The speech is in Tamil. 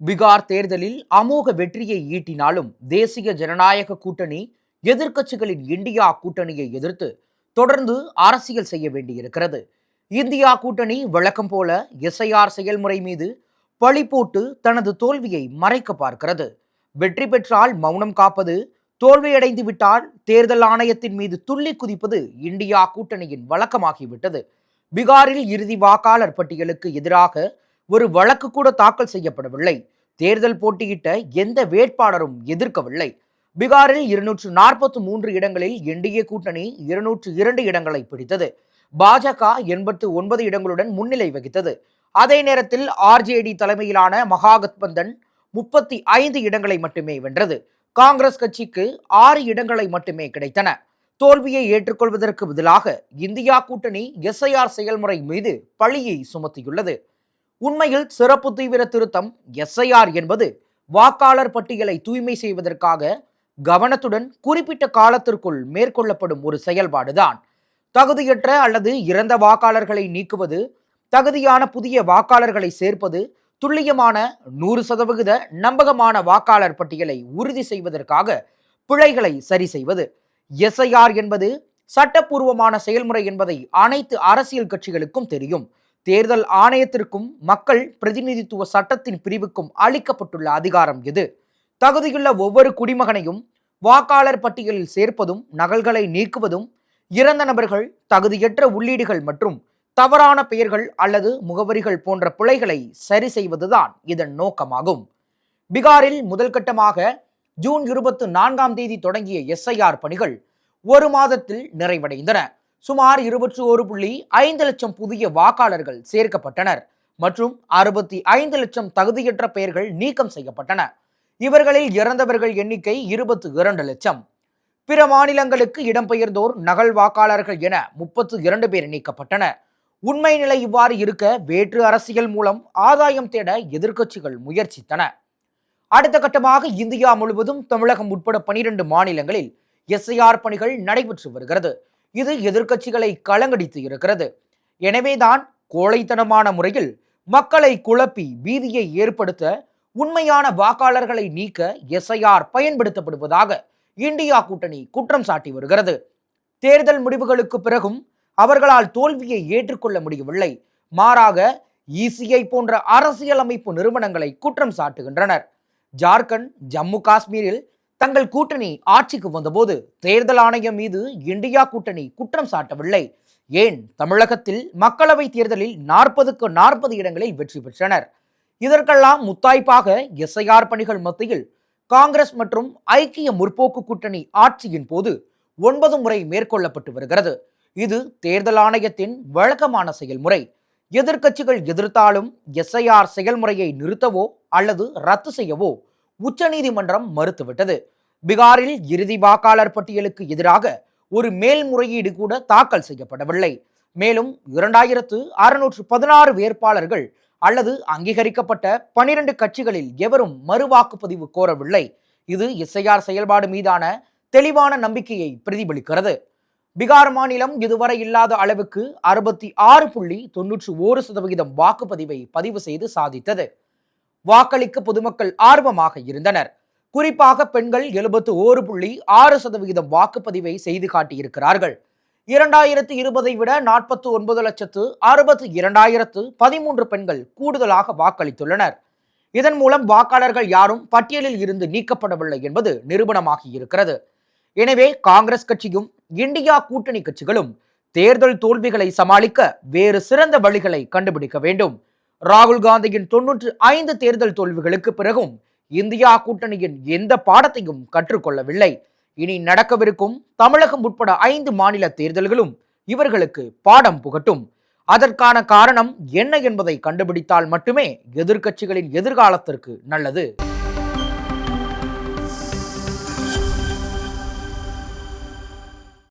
பீகார் தேர்தலில் அமோக வெற்றியை ஈட்டினாலும் தேசிய ஜனநாயக கூட்டணி எதிர்க்கட்சிகளின் இந்தியா கூட்டணியை எதிர்த்து தொடர்ந்து அரசியல் செய்ய வேண்டியிருக்கிறது. இந்தியா கூட்டணி வழக்கம் போல எஸ்ஐஆர் செயல்முறை மீது பழி போட்டு தனது தோல்வியை மறைக்க பார்க்கிறது. வெற்றி பெற்றால் மௌனம் காப்பது தோல்வியடைந்து விட்டால் தேர்தல் ஆணையத்தின் மீது துள்ளி குதிப்பது இந்தியா கூட்டணியின் வழக்கமாகிவிட்டது. பீகாரில் இறுதி வாக்காளர் பட்டியலுக்கு எதிராக ஒரு வழக்கு கூட தாக்கல் செய்யப்படவில்லை. தேர்தல் போட்டியிட்ட எந்த வேட்பாளரும் எதிர்க்கவில்லை. பீகாரில் இருநூற்று நாற்பத்தி மூன்று இடங்களில் என்டிஏ கூட்டணி இருநூற்று இரண்டு இடங்களை பிடித்தது. பாஜக எண்பத்து ஒன்பது இடங்களுடன் முன்னிலை வகித்தது. அதே நேரத்தில் ஆர்ஜேடி தலைமையிலான மகாகத்பந்தன் முப்பத்தி ஐந்து இடங்களை மட்டுமே வென்றது. காங்கிரஸ் கட்சிக்கு ஆறு இடங்களை மட்டுமே கிடைத்தன. தோல்வியை ஏற்றுக்கொள்வதற்கு பதிலாக இந்தியா கூட்டணி எஸ்ஐஆர் செயல்முறை மீது பழியை சுமத்தியுள்ளது. உண்மையில் சிறப்பு தீவிர திருத்தம் எஸ்ஐஆர் என்பது வாக்காளர் பட்டியலை தூய்மை செய்வதற்காக கவனத்துடன் குறிப்பிட்ட காலத்திற்குள் மேற்கொள்ளப்படும் ஒரு செயல்பாடுதான். தகுதியற்ற அல்லது இறந்த வாக்காளர்களை நீக்குவது தகுதியான புதிய வாக்காளர்களை சேர்ப்பது துல்லியமான நூறு சதவிகித நம்பகமான வாக்காளர் பட்டியலை உறுதி செய்வதற்காக பிழைகளை சரி செய்வது. எஸ்ஐஆர் என்பது சட்டப்பூர்வமான செயல்முறை என்பதை அனைத்து அரசியல் கட்சிகளுக்கும் தெரியும். தேர்தல் ஆணையத்திற்கும் மக்கள் பிரதிநிதித்துவ சட்டத்தின் பிரிவுக்கும் அளிக்கப்பட்டுள்ள அதிகாரம் எது? தகுதியுள்ள ஒவ்வொரு குடிமகனையும் வாக்காளர் பட்டியலில் சேர்ப்பதும் நகல்களை நீக்குவதும் இறந்த நபர்கள் தகுதியற்ற உள்ளீடுகள் மற்றும் தவறான பெயர்கள் அல்லது முகவரிகள் போன்ற பிழைகளை சரி செய்வதுதான் இதன் நோக்கமாகும். பீகாரில் முதல் கட்டமாக ஜூன் இருபத்து நான்காம் தேதி தொடங்கிய எஸ்ஐஆர் பணிகள் ஒரு மாதத்தில் நிறைவடைந்தன. சுமார் இருபத்தி ஒரு புள்ளி ஐந்து லட்சம் புதிய வாக்காளர்கள் சேர்க்கப்பட்டனர் மற்றும் அறுபத்தி ஐந்து லட்சம் தகுதியற்ற பெயர்கள் நீக்கம் செய்யப்பட்டன. இவர்களில் இறந்தவர்கள் எண்ணிக்கை இருபத்தி இரண்டு லட்சம். பிற மாநிலங்களுக்கு இடம்பெயர்ந்தோர் நகல் வாக்காளர்கள் என முப்பத்து இரண்டு பேர் நீக்கப்பட்டனர். உண்மை நிலை இவ்வாறு இருக்க வேற்று அரசியல் மூலம் ஆதாயம் தேட எதிர்க்கட்சிகள் முயற்சித்தன. அடுத்த கட்டமாக இந்தியா முழுவதும் தமிழகம் உட்பட பனிரெண்டு மாநிலங்களில் எஸ்ஐஆர் பணிகள் நடைபெற்று வருகிறது. இது எதிர்க்கட்சிகளை களங்கடித்து இருக்கிறது. எனவேதான் கோழைத்தனமான முறையில் மக்களை குழப்பி பீதியை ஏற்படுத்த உண்மையான வாக்காளர்களை நீக்க எஸ்ஐஆர் பயன்படுத்தப்படுவதாக இந்தியா கூட்டணி குற்றம் சாட்டி வருகிறது. தேர்தல் முடிவுகளுக்கு பிறகும் அவர்களால் தோல்வியை ஏற்றுக்கொள்ள முடியவில்லை. மாறாக இசிஐ போன்ற அரசியலமைப்பு நிறுவனங்களை குற்றம் சாட்டுகின்றனர். ஜார்க்கண்ட் ஜம்மு காஷ்மீரில் தங்கள் கூட்டணி ஆட்சிக்கு வந்தபோது தேர்தல் ஆணையம் மீது இந்தியா கூட்டணி குற்றம் சாட்டவில்லை. ஏன்? தமிழகத்தில் மக்களவை தேர்தலில் நாற்பதுக்கு நாற்பது இடங்களில் வெற்றி பெற்றனர். இதற்கெல்லாம் முத்தாய்ப்பாக எஸ்ஐஆர் பணிகள் மத்தியில் காங்கிரஸ் மற்றும் ஐக்கிய முற்போக்கு கூட்டணி ஆட்சியின் போது ஒன்பது முறை மேற்கொள்ளப்பட்டு வருகிறது. இது தேர்தல் ஆணையத்தின் வழக்கமான செயல்முறை. எதிர்க்கட்சிகள் எதிர்த்தாலும் எஸ்ஐஆர் செயல்முறையை நிறுத்தவோ அல்லது ரத்து செய்யவோ உச்சநீதிமன்றம் மறுத்துவிட்டது. பீகாரில் இறுதி வாக்காளர் பட்டியலுக்கு எதிராக ஒரு மேல்முறையீடு கூட தாக்கல் செய்யப்படவில்லை. மேலும் இரண்டாயிரத்து அறுநூற்று பதினாறு வேட்பாளர்கள் அல்லது அங்கீகரிக்கப்பட்ட பனிரெண்டு கட்சிகளில் எவரும் மறுவாக்குப்பதிவு கோரவில்லை. இது எஸ்ஐஆர் செயல்பாடு மீதான தெளிவான நம்பிக்கையை பிரதிபலிக்கிறது. பீகார் மாநிலம் இதுவரை இல்லாத அளவுக்கு அறுபத்தி ஆறு புள்ளி தொன்னூற்று ஓரு சதவிகிதம் வாக்குப்பதிவை பதிவு செய்து சாதித்தது. வாக்களிக்க பொதுமக்கள் ஆர்வமாக இருந்தனர். குறிப்பாக பெண்கள் எழுபத்து ஓரு புள்ளி ஆறு சதவிகிதம் வாக்குப்பதிவை செய்து காட்டியிருக்கிறார்கள். இரண்டாயிரத்து இருபதை விட நாற்பத்து ஒன்பது லட்சத்து அறுபத்து இரண்டாயிரத்து பதிமூன்று பெண்கள் கூடுதலாக வாக்களித்துள்ளனர். இதன் மூலம் வாக்காளர்கள் யாரும் பட்டியலில் இருந்து நீக்கப்படவில்லை என்பது நிரூபணமாகி இருக்கிறது. எனவே காங்கிரஸ் கட்சியும் இந்தியா கூட்டணி கட்சிகளும் தேர்தல் தோல்விகளை சமாளிக்க வேறு சிறந்த வழிகளை கண்டுபிடிக்க வேண்டும். ராகுல் காந்தியின் தொன்னூற்று ஐந்து தேர்தல் தோல்விகளுக்கு பிறகும் இந்தியா கூட்டணியின் எந்த பாடத்தையும் கற்றுக்கொள்ளவில்லை. இனி நடக்கவிருக்கும் தமிழகம் உட்பட ஐந்து மாநில தேர்தல்களும் இவர்களுக்கு பாடம் புகட்டும். அதற்கான காரணம் என்ன என்பதை கண்டுபிடித்தால் மட்டுமே எதிர்க்கட்சிகளின் எதிர்காலத்திற்கு நல்லது.